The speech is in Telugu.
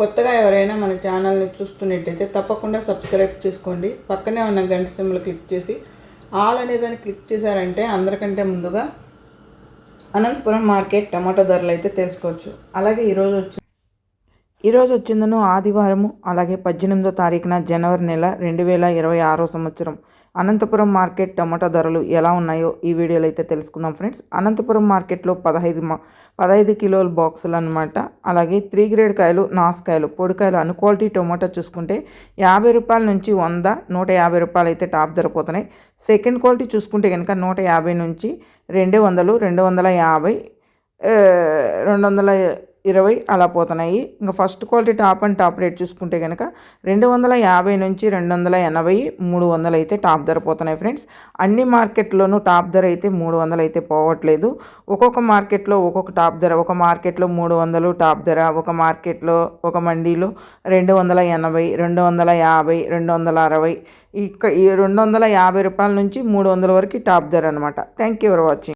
కొత్తగా ఎవరైనా మన ఛానల్ని చూస్తున్నట్టయితే తప్పకుండా సబ్స్క్రైబ్ చేసుకోండి. పక్కనే ఉన్న గంట సింబల్ క్లిక్ చేసి ఆల్ అనే దాన్ని క్లిక్ చేశారంటే అందరికంటే ముందుగా అనంతపురం మార్కెట్ టమాటో ధరలు అయితే తెలుసుకోవచ్చు. అలాగే ఈరోజు వచ్చి ఈరోజు వచ్చిందను ఆదివారము అలాగే పద్దెనిమిదో తారీఖున జనవరి నెల రెండు వేల ఇరవై ఆరో సంవత్సరం. అనంతపురం మార్కెట్ టమాటా ధరలు ఎలా ఉన్నాయో ఈ వీడియోలో అయితే తెలుసుకుందాం ఫ్రెండ్స్. అనంతపురం మార్కెట్లో పదహైదు మా పదహైదు కిలోల బాక్సులు అనమాట అలాగే త్రీ గ్రేడ్ కాయలు నాసుకాయలు పొడికాయలు అన్ క్వాలిటీ టొమాటో చూసుకుంటే యాభై రూపాయల నుంచి వంద నూట యాభై రూపాయలు అయితే టాప్ ధర పోతున్నాయి. సెకండ్ క్వాలిటీ చూసుకుంటే కనుక నూట యాభై నుంచి రెండు వందలు రెండు వందల యాభై రెండు వందల ఇరవై అలా పోతున్నాయి. ఇంకా first quality top and top rate చూసుకుంటే కనుక రెండు వందల యాభై నుంచి రెండు వందల ఎనభై మూడు వందలు అయితే టాప్ ధర పోతున్నాయి ఫ్రెండ్స్ అన్ని మార్కెట్లోనూ టాప్ ధర అయితే మూడు వందలు అయితే పోవట్లేదు. ఒక్కొక్క మార్కెట్లో ఒక్కొక్క టాప్ ధర ఒక మార్కెట్లో మూడు వందలు టాప్ ధర ఒక మార్కెట్లో ఒక మండీలో రెండు వందల ఎనభై రెండు వందల యాభై రెండు వందల అరవై. ఇక్కడ ఈ రెండు వందల యాభై రూపాయల నుంచి మూడు వందల వరకు టాప్ ధర అనమాట థ్యాంక్ యూ ఫర్ వాచింగ్